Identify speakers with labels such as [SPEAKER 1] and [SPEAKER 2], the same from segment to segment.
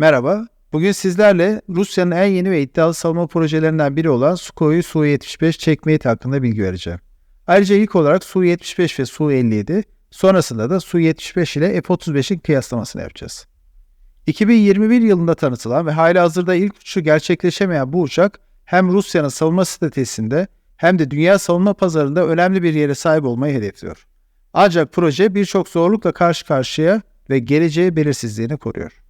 [SPEAKER 1] Merhaba. Bugün sizlerle Rusya'nın en yeni ve iddialı savunma projelerinden biri olan Sukhoi Su-75 çekmeyit hakkında bilgi vereceğim. Ayrıca ilk olarak Su-75 ve Su-57, sonrasında da Su-75 ile F-35'in kıyaslamasını yapacağız. 2021 yılında tanıtılan ve hala hazırda ilk uçuşu gerçekleşemeyen bu uçak hem Rusya'nın savunma stratejisinde hem de dünya savunma pazarında önemli bir yere sahip olmayı hedefliyor. Ancak proje birçok zorlukla karşı karşıya ve geleceği belirsizliğini koruyor.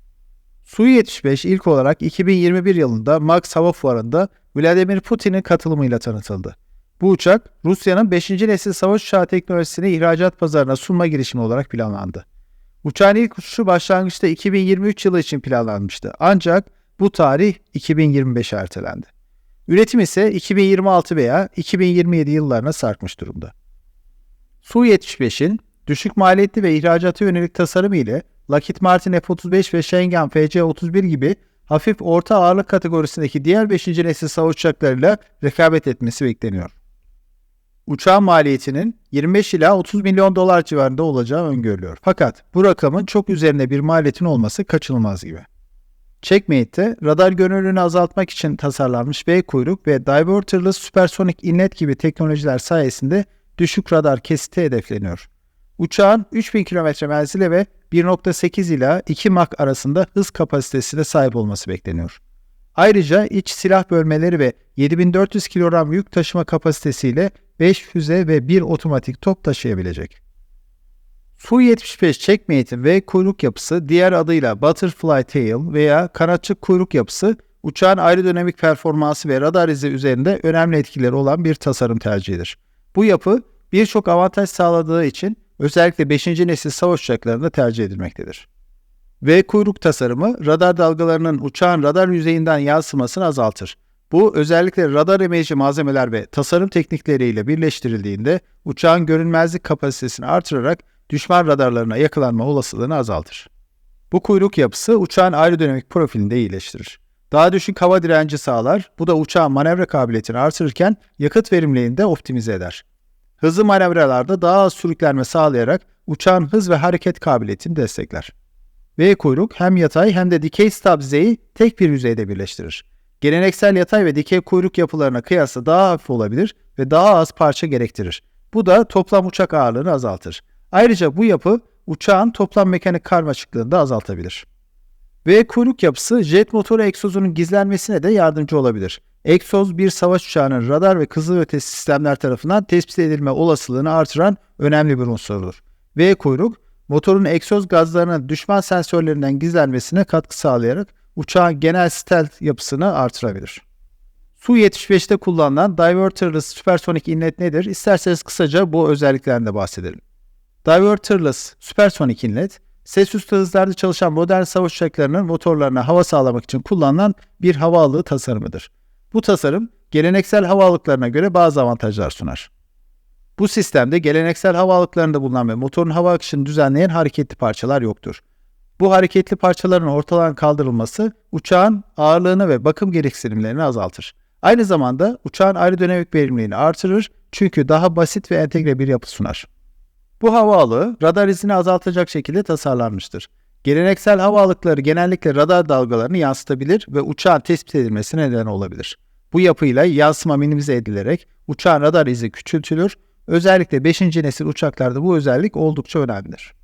[SPEAKER 1] Su-75 ilk olarak 2021 yılında Max Hava Fuarı'nda Vladimir Putin'in katılımıyla tanıtıldı. Bu uçak Rusya'nın 5. nesil savaş uçağı teknolojisini ihracat pazarına sunma girişimi olarak planlandı. Uçağın ilk uçuşu başlangıçta 2023 yılı için planlanmıştı. Ancak bu tarih 2025'e ertelendi. Üretim ise 2026 veya 2027 yıllarına sarkmış durumda. Su-75'in düşük maliyetli ve ihracata yönelik tasarımı ile Lockheed Martin F-35 ve Schengen FC-31 gibi hafif orta ağırlık kategorisindeki diğer 5. nesil savaş uçaklarıyla rekabet etmesi bekleniyor. Uçağın maliyetinin 25 ila 30 milyon dolar civarında olacağı öngörülüyor. Fakat bu rakamın çok üzerinde bir maliyetin olması kaçınılmaz gibi. Checkmate'de radar görünürlüğünü azaltmak için tasarlanmış V kuyruk ve diverterless süpersonik inlet gibi teknolojiler sayesinde düşük radar kesiti hedefleniyor. Uçağın 3000 km menzili ve 1.8 ila 2 Mach arasında hız kapasitesine sahip olması bekleniyor. Ayrıca iç silah bölmeleri ve 7400 kilogram yük taşıma kapasitesiyle 5 füze ve 1 otomatik top taşıyabilecek. Su-75 checkmate'in ve kuyruk yapısı diğer adıyla butterfly tail veya kanatçık kuyruk yapısı uçağın aerodinamik performansı ve radar izi üzerinde önemli etkileri olan bir tasarım tercihidir. Bu yapı birçok avantaj sağladığı için özellikle 5. nesil savaş uçaklarında tercih edilmektedir. V kuyruk tasarımı radar dalgalarının uçağın radar yüzeyinden yansımasını azaltır. Bu özellikle radar emeyici malzemeler ve tasarım teknikleriyle birleştirildiğinde uçağın görünmezlik kapasitesini artırarak düşman radarlarına yakalanma olasılığını azaltır. Bu kuyruk yapısı uçağın aerodinamik profilini de iyileştirir. Daha düşük hava direnci sağlar, bu da uçağın manevra kabiliyetini artırırken yakıt verimliliğini de optimize eder. Hızlı manevralarda daha az sürüklenme sağlayarak uçağın hız ve hareket kabiliyetini destekler. V kuyruk hem yatay hem de dikey stab dizeyi tek bir yüzeyde birleştirir. Geleneksel yatay ve dikey kuyruk yapılarına kıyasla daha hafif olabilir ve daha az parça gerektirir. Bu da toplam uçak ağırlığını azaltır. Ayrıca bu yapı uçağın toplam mekanik karmaşıklığını da azaltabilir. V kuyruk yapısı jet motoru egzozunun gizlenmesine de yardımcı olabilir. Egzoz bir savaş uçağının radar ve kızılötesi sistemler tarafından tespit edilme olasılığını artıran önemli bir unsurdur. V kuyruk motorun egzoz gazlarının düşman sensörlerinden gizlenmesine katkı sağlayarak uçağın genel stealth yapısını artırabilir. Su-75'te kullanılan diverterless süpersonik inlet nedir? İsterseniz kısaca bu özelliklerinde bahsedelim. Diverterless süpersonik inlet, ses üstü hızlarda çalışan modern savaş uçaklarının motorlarına hava sağlamak için kullanılan bir hava alığı tasarımıdır. Bu tasarım geleneksel hava alıklarına göre bazı avantajlar sunar. Bu sistemde geleneksel hava alıklarında bulunan ve motorun hava akışını düzenleyen hareketli parçalar yoktur. Bu hareketli parçaların ortadan kaldırılması uçağın ağırlığını ve bakım gereksinimlerini azaltır. Aynı zamanda uçağın aerodinamik verimliliğini artırır çünkü daha basit ve entegre bir yapı sunar. Bu hava alığı radar izini azaltacak şekilde tasarlanmıştır. Geleneksel hava alıkları genellikle radar dalgalarını yansıtabilir ve uçağın tespit edilmesine neden olabilir. Bu yapıyla yansıma minimize edilerek uçağın radar izi küçültülür. Özellikle 5. nesil uçaklarda bu özellik oldukça önemlidir.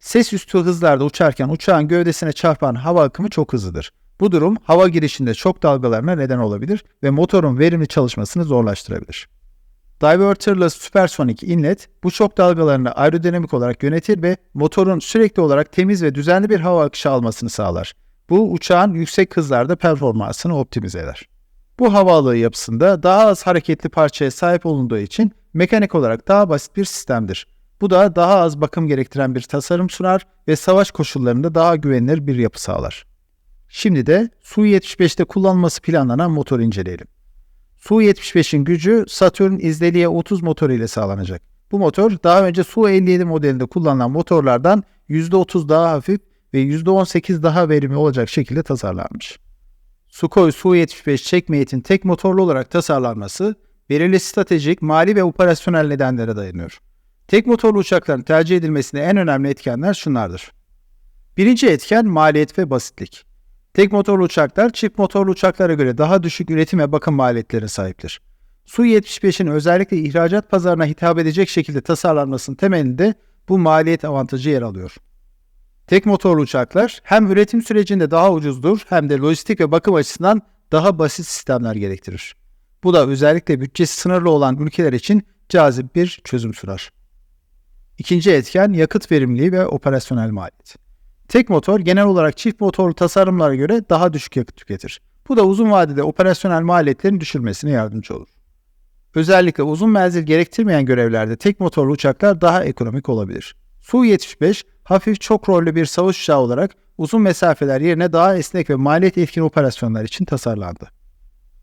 [SPEAKER 1] Ses üstü hızlarda uçarken uçağın gövdesine çarpan hava akımı çok hızlıdır. Bu durum hava girişinde çok dalgalarına neden olabilir ve motorun verimli çalışmasını zorlaştırabilir. Diverterless Supersonic Inlet bu şok dalgalarını aerodinamik olarak yönetir ve motorun sürekli olarak temiz ve düzenli bir hava akışı almasını sağlar. Bu uçağın yüksek hızlarda performansını optimize eder. Bu havaalığı yapısında daha az hareketli parçaya sahip olunduğu için mekanik olarak daha basit bir sistemdir. Bu da daha az bakım gerektiren bir tasarım sunar ve savaş koşullarında daha güvenilir bir yapı sağlar. Şimdi de Su-75'te kullanılması planlanan motoru inceleyelim. Su-75'in gücü Saturn İzdeliye 30 motoru ile sağlanacak. Bu motor daha önce Su-57 modelinde kullanılan motorlardan %30 daha hafif ve %18 daha verimli olacak şekilde tasarlanmış. Sukhoi Su-75 checkmate'in tek motorlu olarak tasarlanması belirli stratejik, mali ve operasyonel nedenlere dayanıyor. Tek motorlu uçakların tercih edilmesinde en önemli etkenler şunlardır. Birinci etken maliyet ve basitlik. Tek motorlu uçaklar çift motorlu uçaklara göre daha düşük üretim ve bakım maliyetlerine sahiptir. Su-75'in özellikle ihracat pazarına hitap edecek şekilde tasarlanmasının temelinde bu maliyet avantajı yer alıyor. Tek motorlu uçaklar hem üretim sürecinde daha ucuzdur hem de lojistik ve bakım açısından daha basit sistemler gerektirir. Bu da özellikle bütçesi sınırlı olan ülkeler için cazip bir çözüm sunar. İkinci etken yakıt verimliliği ve operasyonel maliyet. Tek motor genel olarak çift motorlu tasarımlara göre daha düşük yakıt tüketir. Bu da uzun vadede operasyonel maliyetlerin düşürmesine yardımcı olur. Özellikle uzun menzil gerektirmeyen görevlerde tek motorlu uçaklar daha ekonomik olabilir. Su-75 hafif çok rollü bir savaş uçağı olarak uzun mesafeler yerine daha esnek ve maliyet etkin operasyonlar için tasarlandı.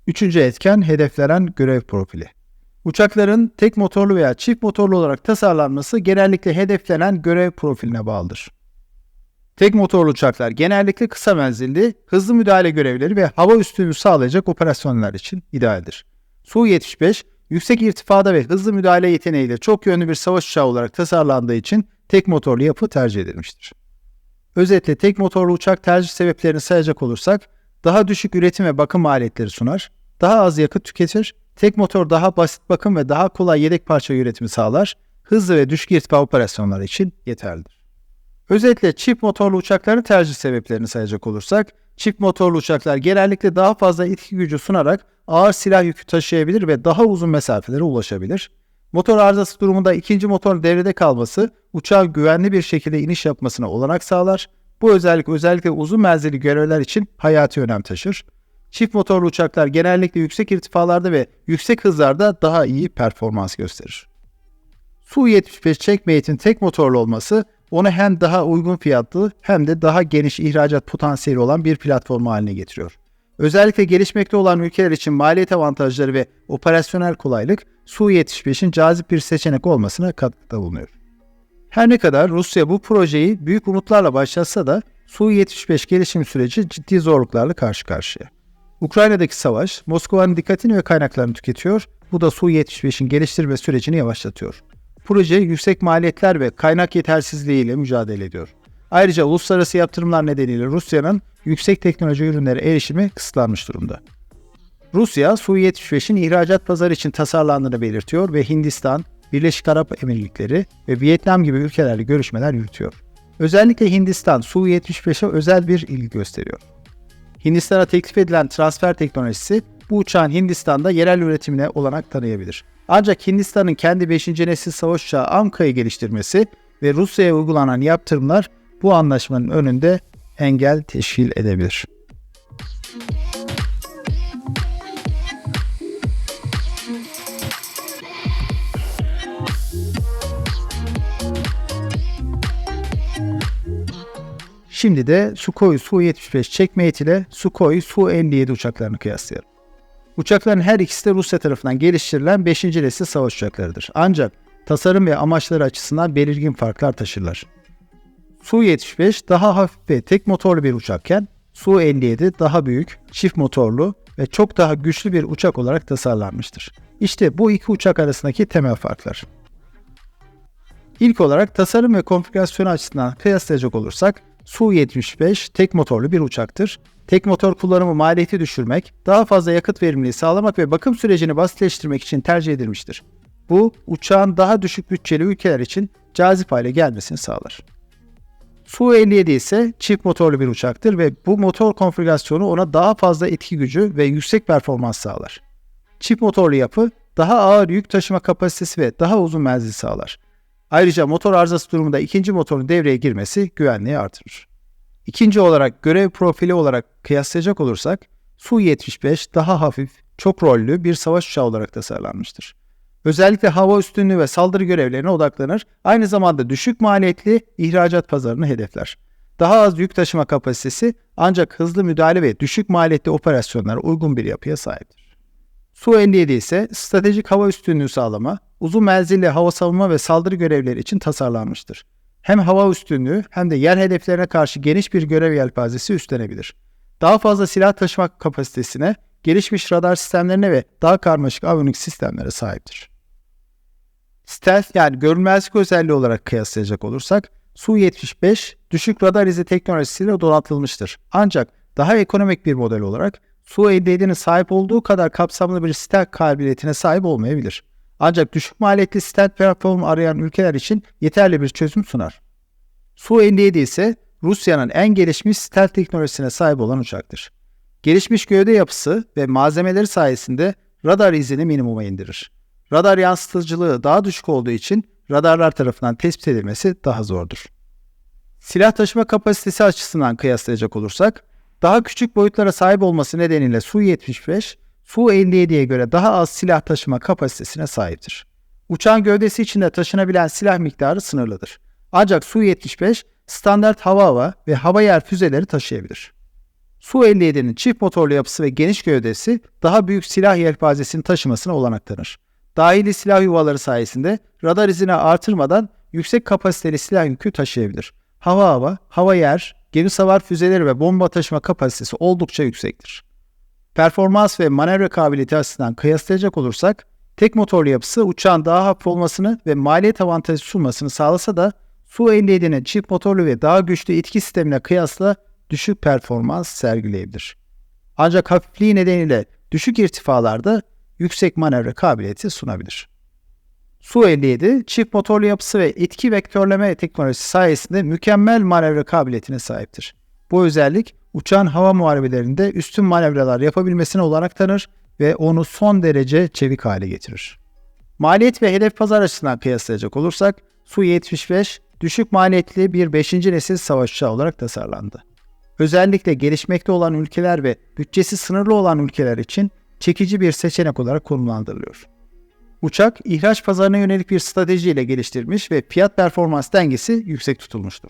[SPEAKER 1] Üçüncü etken hedeflenen görev profili. Uçakların tek motorlu veya çift motorlu olarak tasarlanması genellikle hedeflenen görev profiline bağlıdır. Tek motorlu uçaklar genellikle kısa menzilli, hızlı müdahale görevleri ve hava üstünlüğü sağlayacak operasyonlar için idealdir. Su-75, yüksek irtifada ve hızlı müdahale yeteneğiyle çok yönlü bir savaş uçağı olarak tasarlandığı için tek motorlu yapı tercih edilmiştir. Özetle tek motorlu uçak tercih sebeplerini sayacak olursak, daha düşük üretim ve bakım maliyetleri sunar, daha az yakıt tüketir, tek motor daha basit bakım ve daha kolay yedek parça üretimi sağlar, hızlı ve düşük irtifa operasyonları için yeterlidir. Özetle çift motorlu uçakların tercih sebeplerini sayacak olursak, çift motorlu uçaklar genellikle daha fazla itki gücü sunarak ağır silah yükü taşıyabilir ve daha uzun mesafelere ulaşabilir. Motor arızası durumunda ikinci motor devrede kalması uçağın güvenli bir şekilde iniş yapmasına olanak sağlar. Bu özellik özellikle uzun menzilli görevler için hayati önem taşır. Çift motorlu uçaklar genellikle yüksek irtifalarda ve yüksek hızlarda daha iyi performans gösterir. Su-75 checkmate'in tek motorlu olması onu hem daha uygun fiyatlı hem de daha geniş ihracat potansiyeli olan bir platform haline getiriyor. Özellikle gelişmekte olan ülkeler için maliyet avantajları ve operasyonel kolaylık Su-75'in cazip bir seçenek olmasına katkıda bulunuyor. Her ne kadar Rusya bu projeyi büyük umutlarla başlatsa da Su-75 gelişim süreci ciddi zorluklarla karşı karşıya. Ukrayna'daki savaş Moskova'nın dikkatini ve kaynaklarını tüketiyor, bu da Su-75'in geliştirme sürecini yavaşlatıyor. Proje yüksek maliyetler ve kaynak yetersizliğiyle mücadele ediyor. Ayrıca uluslararası yaptırımlar nedeniyle Rusya'nın yüksek teknoloji ürünlere erişimi kısıtlanmış durumda. Rusya, Su-75'in ihracat pazarı için tasarlandığını belirtiyor ve Hindistan, Birleşik Arap Emirlikleri ve Vietnam gibi ülkelerle görüşmeler yürütüyor. Özellikle Hindistan, Su-75'e özel bir ilgi gösteriyor. Hindistan'a teklif edilen transfer teknolojisi bu uçağın Hindistan'da yerel üretimine olanak tanıyabilir. Ancak Hindistan'ın kendi 5. nesil savaş uçağı Amka'yı geliştirmesi ve Rusya'ya uygulanan yaptırımlar bu anlaşmanın önünde engel teşkil edebilir. Şimdi de Sukhoi Su-75 checkmate ile Sukhoi Su-57 uçaklarını kıyaslayalım. Uçakların her ikisi de Rusya tarafından geliştirilen 5. nesil savaş uçaklarıdır. Ancak tasarım ve amaçları açısından belirgin farklar taşırlar. Su-75 daha hafif ve tek motorlu bir uçakken Su-57 daha büyük, çift motorlu ve çok daha güçlü bir uçak olarak tasarlanmıştır. İşte bu iki uçak arasındaki temel farklar. İlk olarak tasarım ve konfigürasyon açısından kıyaslayacak olursak Su-75 tek motorlu bir uçaktır. Tek motor kullanımı maliyeti düşürmek, daha fazla yakıt verimliliği sağlamak ve bakım sürecini basitleştirmek için tercih edilmiştir. Bu, uçağın daha düşük bütçeli ülkeler için cazip hale gelmesini sağlar. Su-57 ise çift motorlu bir uçaktır ve bu motor konfigürasyonu ona daha fazla etki gücü ve yüksek performans sağlar. Çift motorlu yapı daha ağır yük taşıma kapasitesi ve daha uzun menzil sağlar. Ayrıca motor arızası durumunda ikinci motorun devreye girmesi güvenliği artırır. İkinci olarak görev profili olarak kıyaslayacak olursak Su-75 daha hafif, çok rollü bir savaş uçağı olarak tasarlanmıştır. Özellikle hava üstünlüğü ve saldırı görevlerine odaklanır, aynı zamanda düşük maliyetli ihracat pazarını hedefler. Daha az yük taşıma kapasitesi ancak hızlı müdahale ve düşük maliyetli operasyonlara uygun bir yapıya sahiptir. Su-57 ise stratejik hava üstünlüğü sağlama, uzun menzilli hava savunma ve saldırı görevleri için tasarlanmıştır. Hem hava üstünlüğü hem de yer hedeflerine karşı geniş bir görev yelpazesi üstlenebilir. Daha fazla silah taşıma kapasitesine, gelişmiş radar sistemlerine ve daha karmaşık aviyonik sistemlere sahiptir. Stealth yani görünmezlik özelliği olarak kıyaslayacak olursak Su-75 düşük radar izi teknolojisiyle donatılmıştır. Ancak daha ekonomik bir model olarak Su-57'nin sahip olduğu kadar kapsamlı bir stealth kabiliyetine sahip olmayabilir. Ancak düşük maliyetli stealth platformu arayan ülkeler için yeterli bir çözüm sunar. Su-57 ise Rusya'nın en gelişmiş stealth teknolojisine sahip olan uçaktır. Gelişmiş gövde yapısı ve malzemeleri sayesinde radar izini minimuma indirir. Radar yansıtıcılığı daha düşük olduğu için radarlar tarafından tespit edilmesi daha zordur. Silah taşıma kapasitesi açısından kıyaslayacak olursak, daha küçük boyutlara sahip olması nedeniyle Su-75, Su-57'ye göre daha az silah taşıma kapasitesine sahiptir. Uçağın gövdesi içinde taşınabilen silah miktarı sınırlıdır. Ancak Su-75 standart hava hava ve hava yer füzeleri taşıyabilir. Su-57'nin çift motorlu yapısı ve geniş gövdesi daha büyük silah yelpazesini taşımasına olanak tanır. Dahili silah yuvaları sayesinde radar izini artırmadan yüksek kapasiteli silah yükü taşıyabilir. Hava hava, hava yer, gemi savar füzeleri ve bomba taşıma kapasitesi oldukça yüksektir. Performans ve manevra kabiliyeti açısından kıyaslayacak olursak, tek motorlu yapısı uçağın daha hafif olmasını ve maliyet avantajı sunmasını sağlasa da Su-57'nin çift motorlu ve daha güçlü itki sistemine kıyasla düşük performans sergileyebilir. Ancak hafifliği nedeniyle düşük irtifalarda yüksek manevra kabiliyeti sunabilir. Su-57 çift motorlu yapısı ve etki vektörleme teknolojisi sayesinde mükemmel manevra kabiliyetine sahiptir. Bu özellik uçağın hava muharebelerinde üstün manevralar yapabilmesine olanak tanır ve onu son derece çevik hale getirir. Maliyet ve hedef pazar açısından kıyaslayacak olursak Su-75 düşük maliyetli bir 5. nesil savaş uçağı olarak tasarlandı. Özellikle gelişmekte olan ülkeler ve bütçesi sınırlı olan ülkeler için çekici bir seçenek olarak konumlandırılıyor. Uçak, ihraç pazarına yönelik bir stratejiyle geliştirilmiş ve fiyat performans dengesi yüksek tutulmuştur.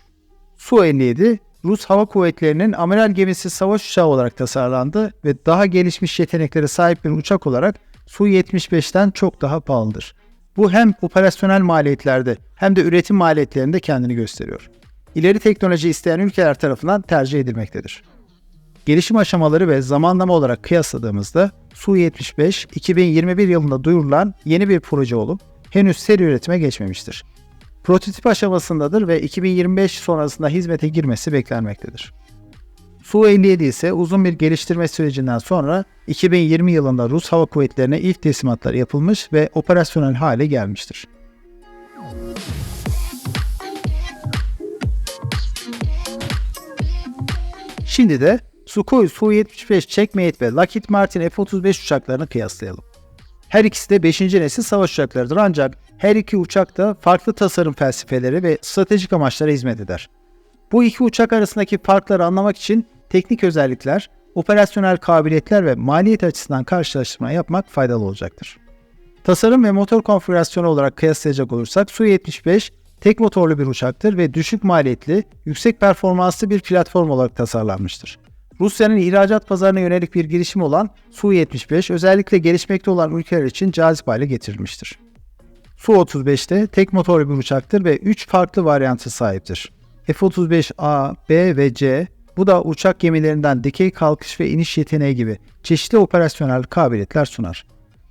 [SPEAKER 1] Su-57, Rus Hava Kuvvetleri'nin amiral gemisi savaş uçağı olarak tasarlandı ve daha gelişmiş yeteneklere sahip bir uçak olarak Su-75'ten çok daha pahalıdır. Bu hem operasyonel maliyetlerde hem de üretim maliyetlerinde kendini gösteriyor. İleri teknoloji isteyen ülkeler tarafından tercih edilmektedir. Gelişim aşamaları ve zamanlama olarak kıyasladığımızda Su-75 2021 yılında duyurulan yeni bir proje olup henüz seri üretime geçmemiştir. Prototip aşamasındadır ve 2025 sonrasında hizmete girmesi beklenmektedir. Su-57 ise uzun bir geliştirme sürecinden sonra 2020 yılında Rus Hava Kuvvetleri'ne ilk teslimatlar yapılmış ve operasyonel hale gelmiştir. Şimdi de Sukhoi Su-75 Checkmate ve Lockheed Martin F-35 uçaklarını kıyaslayalım. Her ikisi de 5. nesil savaş uçaklarıdır ancak her iki uçak da farklı tasarım felsefeleri ve stratejik amaçlara hizmet eder. Bu iki uçak arasındaki farkları anlamak için teknik özellikler, operasyonel kabiliyetler ve maliyet açısından karşılaştırma yapmak faydalı olacaktır. Tasarım ve motor konfigürasyonu olarak kıyaslayacak olursak Su-75 tek motorlu bir uçaktır ve düşük maliyetli, yüksek performanslı bir platform olarak tasarlanmıştır. Rusya'nın ihracat pazarına yönelik bir girişim olan Su-75 özellikle gelişmekte olan ülkeler için cazip hale getirilmiştir. Su-35'te tek motorlu bir uçaktır ve 3 farklı varyantı sahiptir. F-35A, B ve C bu da uçak gemilerinden dikey kalkış ve iniş yeteneği gibi çeşitli operasyonel kabiliyetler sunar.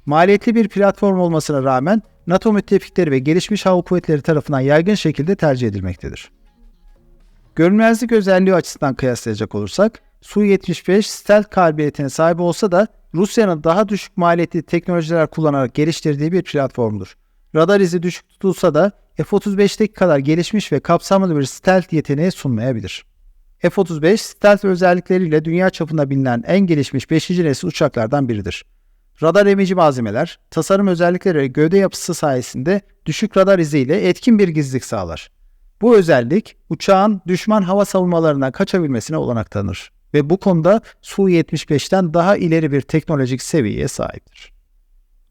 [SPEAKER 1] Maliyetli bir platform olmasına rağmen NATO müttefikleri ve gelişmiş hava kuvvetleri tarafından yaygın şekilde tercih edilmektedir. Görünmezlik özelliği açısından kıyaslayacak olursak Su-75 stealth kabiliyetine sahip olsa da Rusya'nın daha düşük maliyetli teknolojiler kullanarak geliştirdiği bir platformdur. Radar izi düşük tutulsa da F-35'teki kadar gelişmiş ve kapsamlı bir stealth yeteneği sunmayabilir. F-35 stealth özellikleriyle dünya çapında bilinen en gelişmiş 5. nesil uçaklardan biridir. Radar emici malzemeler, tasarım özellikleri ve gövde yapısı sayesinde düşük radar iziyle etkin bir gizlilik sağlar. Bu özellik uçağın düşman hava savunmalarından kaçabilmesine olanak tanır ve bu konuda Su-75'ten daha ileri bir teknolojik seviyeye sahiptir.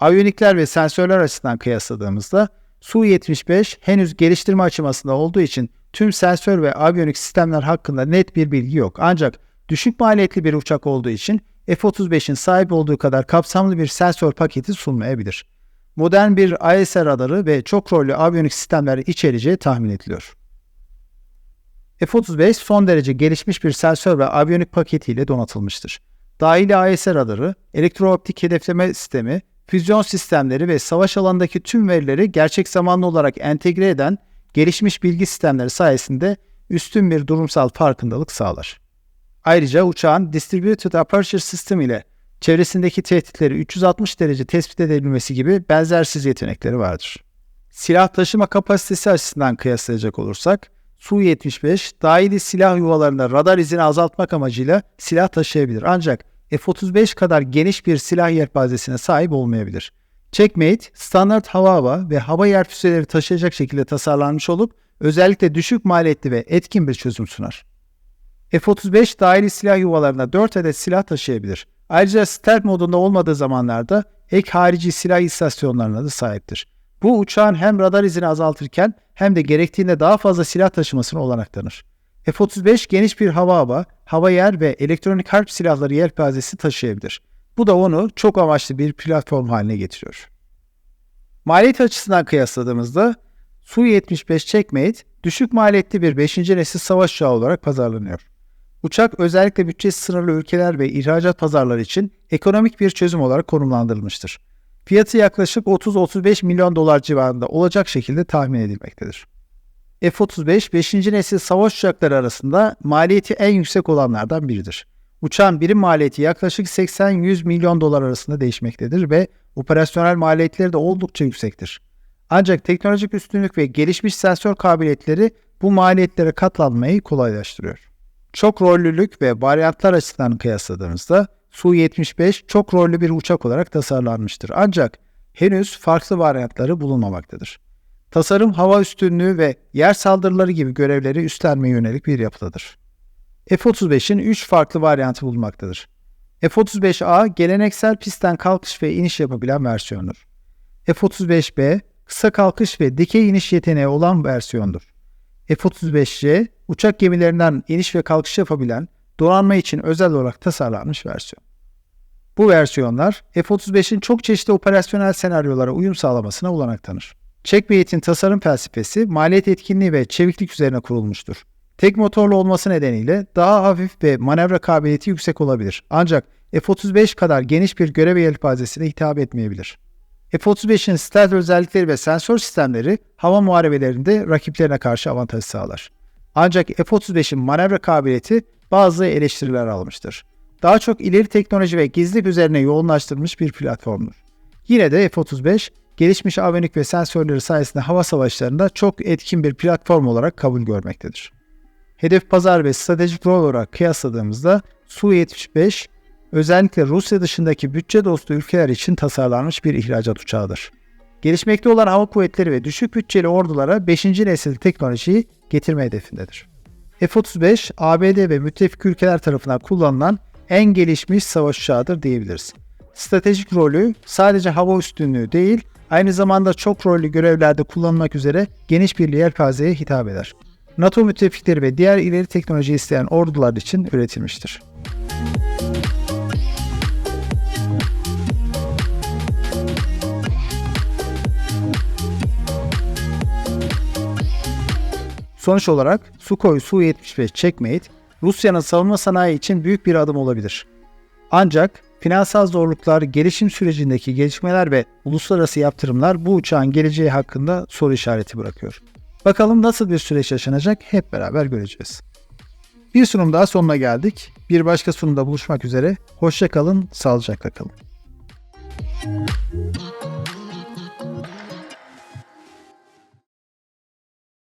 [SPEAKER 1] Aviyonikler ve sensörler açısından kıyasladığımızda Su-75 henüz geliştirme aşamasında olduğu için tüm sensör ve aviyonik sistemler hakkında net bir bilgi yok. Ancak düşük maliyetli bir uçak olduğu için F-35'in sahip olduğu kadar kapsamlı bir sensör paketi sunmayabilir. Modern bir AESA radarı ve çok rollü aviyonik sistemler içereceği tahmin ediliyor. F-35 son derece gelişmiş bir sensör ve aviyonik paketiyle donatılmıştır. Dahili AESA radarı, elektrooptik hedefleme sistemi, füzyon sistemleri ve savaş alanındaki tüm verileri gerçek zamanlı olarak entegre eden gelişmiş bilgi sistemleri sayesinde üstün bir durumsal farkındalık sağlar. Ayrıca uçağın Distributed Aperture System ile çevresindeki tehditleri 360 derece tespit edebilmesi gibi benzersiz yetenekleri vardır. Silah taşıma kapasitesi açısından kıyaslayacak olursak, Su-75 dahili silah yuvalarında radar izini azaltmak amacıyla silah taşıyabilir. Ancak F-35 kadar geniş bir silah yelpazesine sahip olmayabilir. Checkmate, standart hava hava ve hava yer füzeleri taşıyacak şekilde tasarlanmış olup özellikle düşük maliyetli ve etkin bir çözüm sunar. F-35 dahili silah yuvalarında 4 adet silah taşıyabilir. Ayrıca stealth modunda olmadığı zamanlarda ek harici silah istasyonlarına da sahiptir. Bu uçağın hem radar izini azaltırken hem de gerektiğinde daha fazla silah taşımasına olanak tanır. F-35 geniş bir hava hava, hava yer ve elektronik harp silahları yelpazesi taşıyabilir. Bu da onu çok amaçlı bir platform haline getiriyor. Maliyet açısından kıyasladığımızda Su-75 Checkmate düşük maliyetli bir 5. nesil savaş uçağı olarak pazarlanıyor. Uçak özellikle bütçesi sınırlı ülkeler ve ihracat pazarları için ekonomik bir çözüm olarak konumlandırılmıştır. Fiyatı yaklaşık 30-35 milyon dolar civarında olacak şekilde tahmin edilmektedir. F-35 5. nesil savaş uçakları arasında maliyeti en yüksek olanlardan biridir. Uçağın birim maliyeti yaklaşık 80-100 milyon dolar arasında değişmektedir ve operasyonel maliyetleri de oldukça yüksektir. Ancak teknolojik üstünlük ve gelişmiş sensör kabiliyetleri bu maliyetlere katlanmayı kolaylaştırıyor. Çok rollülük ve varyantlar açısından kıyasladığımızda Su-75 çok rollü bir uçak olarak tasarlanmıştır. Ancak henüz farklı varyantları bulunmamaktadır. Tasarım hava üstünlüğü ve yer saldırıları gibi görevleri üstlenmeye yönelik bir yapıdadır. F-35'in 3 farklı varyantı bulunmaktadır. F-35A geleneksel pistten kalkış ve iniş yapabilen versiyondur. F-35B kısa kalkış ve dikey iniş yeteneği olan versiyondur. F-35C uçak gemilerinden iniş ve kalkış yapabilen donanma için özel olarak tasarlanmış versiyon. Bu versiyonlar F-35'in çok çeşitli operasyonel senaryolara uyum sağlamasına olanak tanır. Checkmate'in tasarım felsefesi maliyet etkinliği ve çeviklik üzerine kurulmuştur. Tek motorlu olması nedeniyle daha hafif ve manevra kabiliyeti yüksek olabilir. Ancak F-35 kadar geniş bir görev yelpazesine hitap etmeyebilir. F-35'in stealth özellikleri ve sensör sistemleri hava muharebelerinde rakiplerine karşı avantaj sağlar. Ancak F-35'in manevra kabiliyeti bazı eleştiriler almıştır. Daha çok ileri teknoloji ve gizlilik üzerine yoğunlaştırılmış bir platformdur. Yine de F-35 gelişmiş aviyonik ve sensörleri sayesinde hava savaşlarında çok etkin bir platform olarak kabul görmektedir. Hedef pazar ve stratejik rol olarak kıyasladığımızda Su-75 özellikle Rusya dışındaki bütçe dostu ülkeler için tasarlanmış bir ihracat uçağıdır. Gelişmekte olan hava kuvvetleri ve düşük bütçeli ordulara 5. nesil teknolojiyi getirme hedefindedir. F-35, ABD ve müttefik ülkeler tarafından kullanılan en gelişmiş savaş uçağıdır diyebiliriz. Stratejik rolü sadece hava üstünlüğü değil, aynı zamanda çok rollü görevlerde kullanılmak üzere geniş bir yelpazeye hitap eder. NATO müttefikleri ve diğer ileri teknoloji isteyen ordular için üretilmiştir. Sonuç olarak Sukhoi Su-75 Checkmate, Rusya'nın savunma sanayi için büyük bir adım olabilir. Ancak finansal zorluklar, gelişim sürecindeki gelişmeler ve uluslararası yaptırımlar bu uçağın geleceği hakkında soru işareti bırakıyor. Bakalım nasıl bir süreç yaşanacak hep beraber göreceğiz. Bir sunum daha sonuna geldik. Bir başka sunumda buluşmak üzere. Hoşça kalın, sağlıcakla kalın.